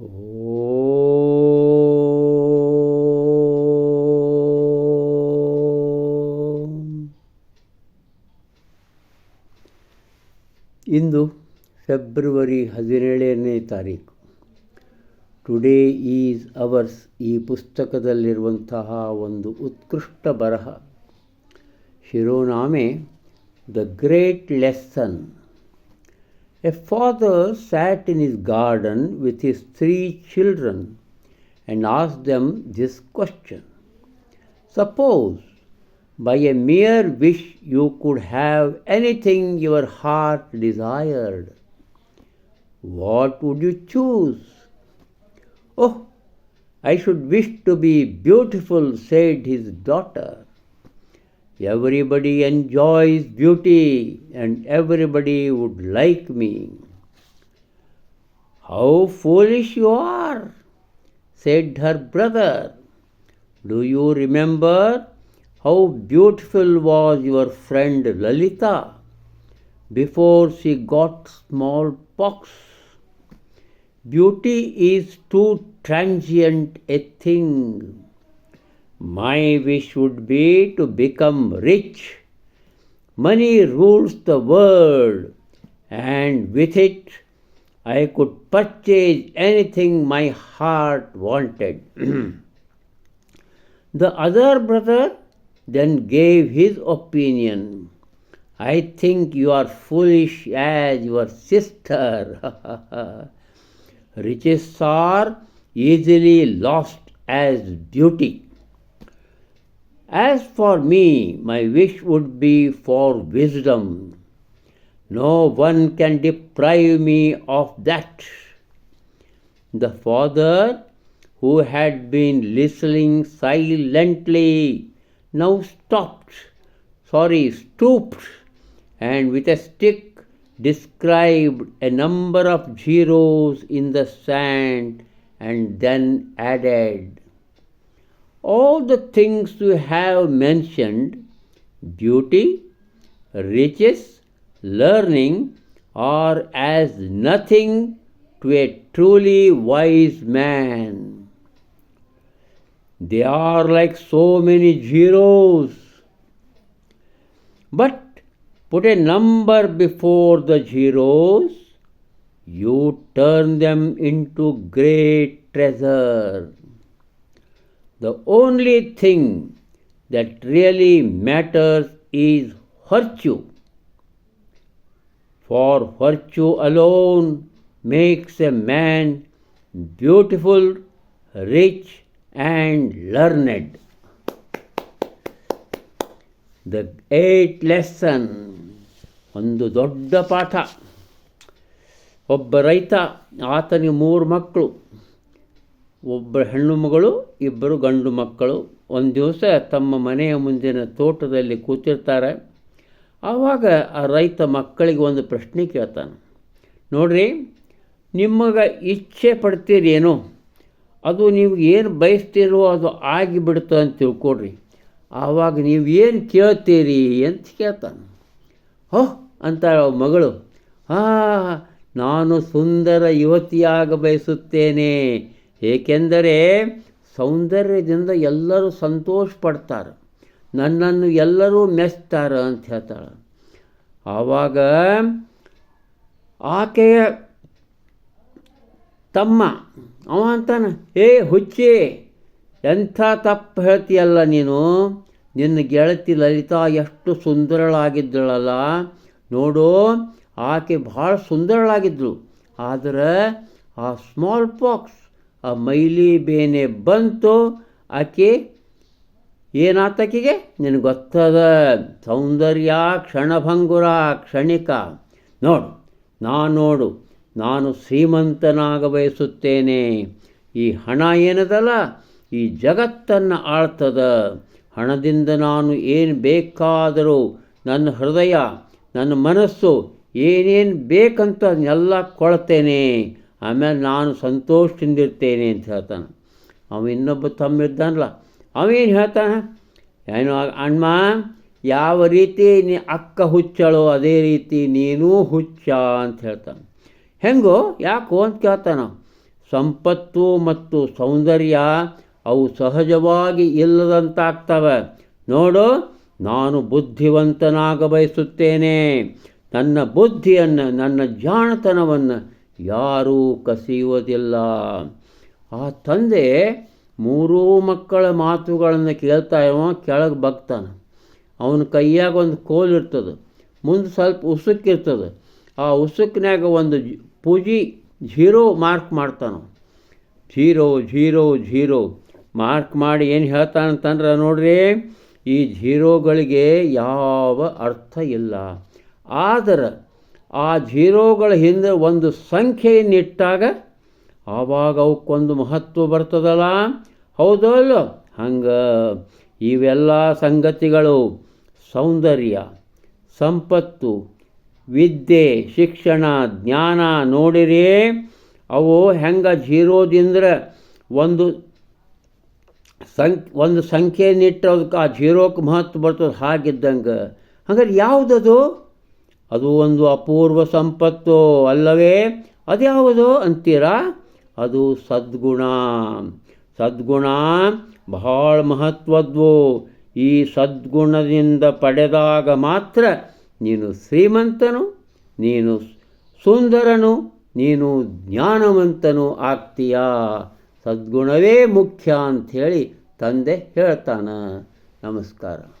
ಇಂದು February ಹದಿನೇಳನೇ ತಾರೀಕು. Today is ours ಈ ಪುಸ್ತಕದಲ್ಲಿರುವಂತಹ ಒಂದು ಉತ್ಕೃಷ್ಟ ಬರಹ. ಶಿರೋನಾಮೆ the great lesson A father sat in his garden with his three children and asked them this question Suppose by a mere wish you could have anything your heart desired, what would you choose? Oh, I should wish to be beautiful, said his daughter. Everybody enjoys beauty and everybody would like me. How foolish you are, said her brother. Do you remember how beautiful was your friend Lalita before she got smallpox? Beauty is too transient a thing. My wish would be to become rich. Money rules the world, and with it I could purchase anything my heart wanted. The other brother then gave his opinion. I think you are foolish as your sister. Riches are easily lost as beauty. As for me, my wish would be for wisdom. No one can deprive me of that. The father, who had been listening silently, now stopped, sorry, stooped, and with a stick described a number of zeros in the sand and then added, All the things we have mentioned beauty, riches, learning are as nothing to a truly wise man. They are like so many zeros. But put a number before the zeros, you turn them into great treasure The only thing that really matters is virtue. For virtue alone makes a man beautiful, rich, and learned. The eight lesson ಒಂದು ದೊಡ್ಡ ಪಾಠ ಒಬ್ಬ ರೈತ ಆತನಿಗೆ ಮೂರು ಮಕ್ಕಳು ಒಬ್ಬ ಹೆಣ್ಣು ಮಗಳು, ಇಬ್ಬರು ಗಂಡು ಮಕ್ಕಳು. ಒಂದು ದಿವಸ ತಮ್ಮ ಮನೆಯ ಮುಂದಿನ ತೋಟದಲ್ಲಿ ಕೂತಿರ್ತಾರೆ. ಆವಾಗ ಆ ರೈತ ಮಕ್ಕಳಿಗೆ ಒಂದು ಪ್ರಶ್ನೆ ಕೇಳ್ತಾನೆ. ನೋಡ್ರಿ, ನಿಮಗೆ ಇಚ್ಛೆ ಪಡ್ತೀರೇನೋ? ಅದು ನೀವು ಏನು ಬಯಸ್ತೀರೋ ಅದು ಆಗಿಬಿಡ್ತು ಅಂತ ತಿಳ್ಕೊಡ್ರಿ ಆವಾಗ ನೀವು ಏನು ಕೇಳ್ತೀರಿ ಅಂತ ಕೇಳ್ತಾನೆ. ಓಹ್ ಅಂತ ಮಗಳು, ಹಾಂ, ನಾನು ಸುಂದರ ಯುವತಿಯಾಗ ಬಯಸುತ್ತೇನೆ. ಏಕೆಂದರೆ ಸೌಂದರ್ಯದಿಂದ ಎಲ್ಲರೂ ಸಂತೋಷ ಪಡ್ತಾರೆ ನನ್ನನ್ನು ಎಲ್ಲರೂ ಮೆಚ್ತಾರೆ ಅಂತ ಹೇಳ್ತಾಳೆ. ಆವಾಗ ಆಕೆಯ ತಮ್ಮ, ಅವ ಅಂತಾನೆ, ಏ ಹುಚ್ಚಿ, ಎಂಥ ತಪ್ಪು ಹೇಳ್ತೀಯಲ್ಲ ನೀನು? ನಿನ್ನ ಗೆಳತಿ ಲಲಿತಾ ಎಷ್ಟು ಸುಂದರಳಾಗಿದ್ದಳಲ್ಲ. ನೋಡು, ಆಕೆ ಭಾಳ ಸುಂದರಳಾಗಿದ್ದಳು ಆದರೆ ಆ ಸ್ಮಾಲ್ ಪಾಕ್ಸ್ ಆ ಮೈಲಿ ಬೇನೆ ಬಂತು, ಆಕೆ ಏನಾತಕಿಗೆ? ನಿನಗೆ ಗೊತ್ತದ? ಸೌಂದರ್ಯ, ಕ್ಷಣಭಂಗುರ, ಕ್ಷಣಿಕ. ನೋಡು, ನಾನು ನೋಡು, ನಾನು ಶ್ರೀಮಂತನಾಗ ಬಯಸುತ್ತೇನೆ. ಈ ಹಣ ಏನದಲ್ಲ? ಈ ಜಗತ್ತನ್ನು ಆಳ್ತದ. ಹಣದಿಂದ ನಾನು ಏನು ಬೇಕಾದರೂ ನನ್ನ ಹೃದಯ, ನನ್ನ ಮನಸ್ಸು ಏನೇನು ಬೇಕಂತ ಎಲ್ಲ ಕೊಳ್ತೇನೆ. ಆಮೇಲೆ ನಾನು ಸಂತೋಷದಿಂದಿರ್ತೇನೆ ಅಂತ ಹೇಳ್ತಾನೆ. ಅವ ಇನ್ನೊಬ್ಬ ತಮ್ಮ ಇದ್ದಾನಲ್ಲ ಅವೇನು ಹೇಳ್ತಾನೆ? ಏನು ಅಣ್ಣ, ಯಾವ ರೀತಿ ನೀ ಅಕ್ಕ ಹುಚ್ಚಳೋ ಅದೇ ರೀತಿ ನೀನೂ ಹುಚ್ಚ ಅಂತ ಹೇಳ್ತಾನೆ. ಹೆಂಗೋ, ಯಾಕೋ ಅಂತ ಕೇಳ್ತಾನ ಸಂಪತ್ತು ಮತ್ತು ಸೌಂದರ್ಯ ಅವು ಸಹಜವಾಗಿ ಇಲ್ಲದಂತಾಗ್ತವೆ. ನೋಡು, ನಾನು ಬುದ್ಧಿವಂತನಾಗ ಬಯಸುತ್ತೇನೆ. ನನ್ನ ಬುದ್ಧಿಯನ್ನು, ನನ್ನ ಜಾಣತನವನ್ನು ಯಾರೂ ಕಸಿಯುವುದಿಲ್ಲ. ಆ ತಂದೆ ಮೂರೂ ಮಕ್ಕಳ ಮಾತುಗಳನ್ನು ಕೇಳ್ತಾ ಇವ ಕೆಳಗೆ ಬಗ್ತಾನೆ. ಅವನ ಕೈಯಾಗ ಒಂದು ಕೋಲು ಇರ್ತದೆ, ಮುಂದೆ ಸ್ವಲ್ಪ ಉಸುಕಿರ್ತದೆ. ಆ ಉಸುಕಿನಾಗ ಒಂದು ಪೂಜಿ ಝೀರೋ ಮಾರ್ಕ್ ಮಾಡ್ತಾನೆ ಝೀರೋ ಝೀರೋ ಝೀರೋ ಮಾರ್ಕ್ ಮಾಡಿ ಏನು ಹೇಳ್ತಾನಂತಂದ್ರೆ ನೋಡ್ರಿ, ಈ ಝೀರೋಗಳಿಗೆ ಯಾವ ಅರ್ಥ ಇಲ್ಲ. ಆದರೆ ಆ ಝೀರೋಗಳ ಹಿಂದೆ ಒಂದು ಸಂಖ್ಯೆಯನ್ನಿಟ್ಟಾಗ ಆವಾಗ ಅವಕ್ಕೊಂದು ಮಹತ್ವ ಬರ್ತದಲ್ಲ? ಹೌದೋ ಹಂಗೆ ಇವೆಲ್ಲ ಸಂಗತಿಗಳು ಸೌಂದರ್ಯ, ಸಂಪತ್ತು, ವಿದ್ಯೆ, ಶಿಕ್ಷಣ, ಜ್ಞಾನ ನೋಡಿರಿ ಅವು ಹೆಂಗೆ ಜೀರೋದಿಂದ್ರ ಒಂದು ಸಂ, ಒಂದು ಸಂಖ್ಯೆಯನ್ನಿಟ್ಟು ಅದಕ್ಕೆ ಆ ಜೀರೋಕ್ಕೆ ಮಹತ್ವ ಬರ್ತದೆ ಹಾಗಿದ್ದಂಗೆ. ಹಂಗಾರೆ ಯಾವುದದು? ಅದು ಒಂದು ಅಪೂರ್ವ ಸಂಪತ್ತು ಅಲ್ಲವೇ? ಅದ್ಯಾವುದು ಅಂತೀರಾ? ಅದು ಸದ್ಗುಣ. ಸದ್ಗುಣ ಬಹಳ ಮಹತ್ವದ್ವು ಈ ಸದ್ಗುಣದಿಂದ ಪಡೆದಾಗ ಮಾತ್ರ ನೀನು ಶ್ರೀಮಂತನು, ನೀನು ಸುಂದರನು, ನೀನು ಜ್ಞಾನವಂತನು ಆಗ್ತೀಯ? ಸದ್ಗುಣವೇ ಮುಖ್ಯ ಅಂಥೇಳಿ ತಂದೆ ಹೇಳ್ತಾನೆ. ನಮಸ್ಕಾರ.